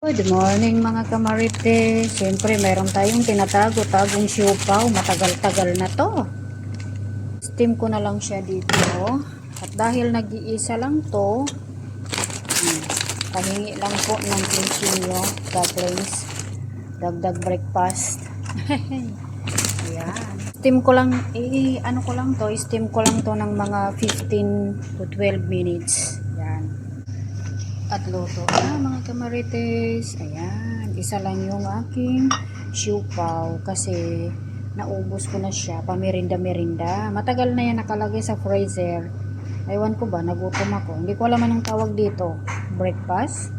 Good morning mga kamarite. Siyempre meron tayong tinatago-tagong siupaw. Matagal-tagal na to. Steam ko na lang siya dito. At dahil nag-iisa lang to, hmm, pahingi lang po ng pinsinyo, dumplings, dagdag breakfast. Ayan. Steam ko lang, eh, ano ko lang to, steam ko lang to ng mga 15 to 12 minutes. At luto na mga kamarites. Ayan, isa lang yung aking siupaw kasi naubos ko na siya, pamirinda-mirinda. Matagal na yan nakalagay sa freezer. Aywan ko ba, nagutom ako. Hindi ko alam anong tawag dito. Breakfast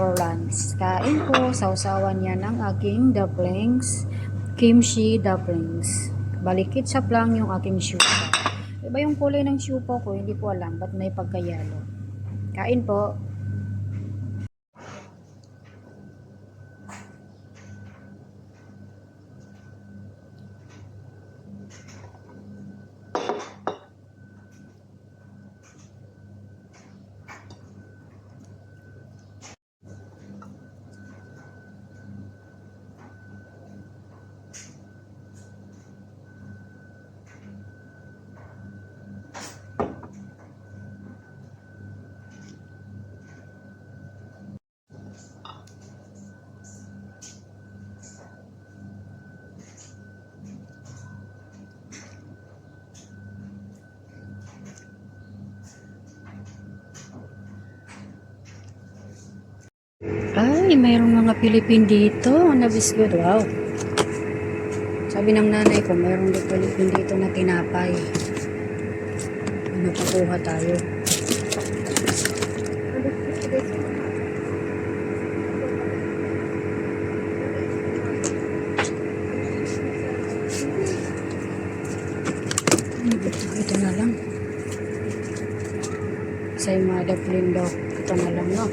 or lunch. Kain ko, sausawan niya ng aking dumplings, kimchi dumplings. Balikit sa lang yung aking siupaw. Iba yung kulay ng siupaw ko, hindi ko alam, ba't may pagkayalo. Kain po. Ay, mayroong mga Pilipin dito. Nabis good. Wow. Sabi ng nanay ko, mayroong dito Pilipin dito na tinapay. Ano pakuha tayo? Ito na lang. Sa mga daplin daw. Ito na lang, no?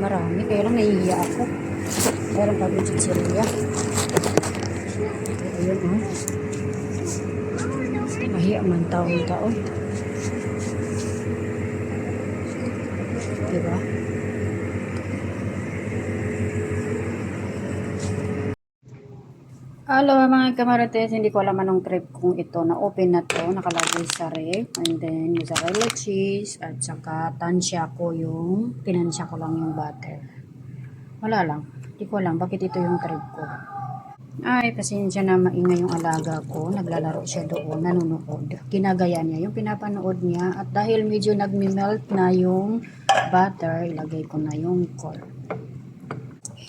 Marami. Kaya lang nahihiya ako. Meron pa din chichirya. Ayun, oh. Mahiya man taon-taon. Diba? Hello mga kamarates, hindi ko alam anong trip kung ito na open na to, nakalagay sa ref and then mozzarella cheese at saka tansya ko yung tinansya ko lang yung butter. Wala lang, hindi ko alam bakit ito yung trip ko. Ay, pasensya na maingay yung alaga ko, naglalaro siya doon, nanonood. Ginagaya niya yung pinapanood niya at dahil medyo nagmi-melt na yung butter, ilagay ko na yung corn.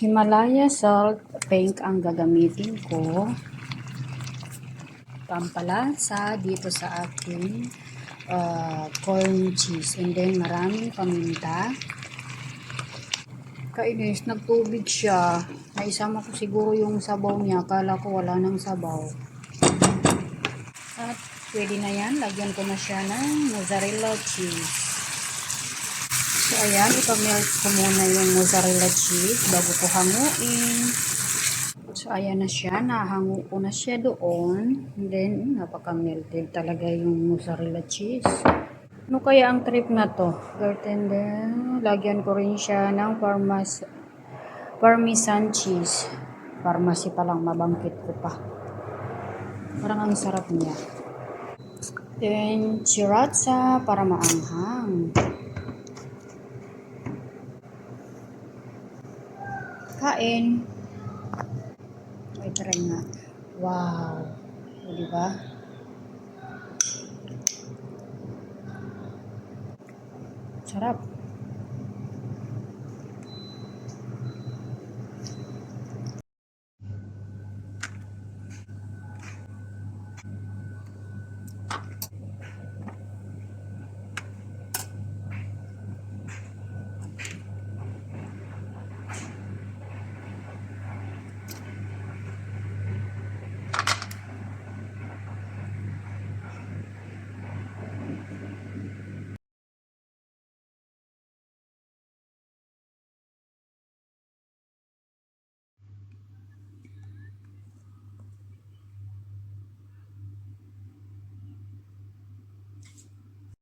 Himalaya salt pink ang gagamitin ko. Pampalasa dito sa aking uh, corn cheese. And then maraming paminta. Kainis, nagtubig siya. Naisama ko siguro yung sabaw niya. Akala ko wala nang sabaw. At pwede na yan. Lagyan ko na siya ng mozzarella cheese. So, ayan, ipamelt ko muna yung mozzarella cheese bago ko hanguin. So, ayan na siya. Nahango ko na siya doon. And then, napaka-melted talaga yung mozzarella cheese. Ano kaya ang trip na to? Then, lagyan ko rin siya ng parmas parmesan cheese. Pharmacy pa lang, mabangkit ko pa. Parang ang sarap niya. Then, sriracha para maanghang. Kain. Ay, try nga. Wow. O, diba? Sarap.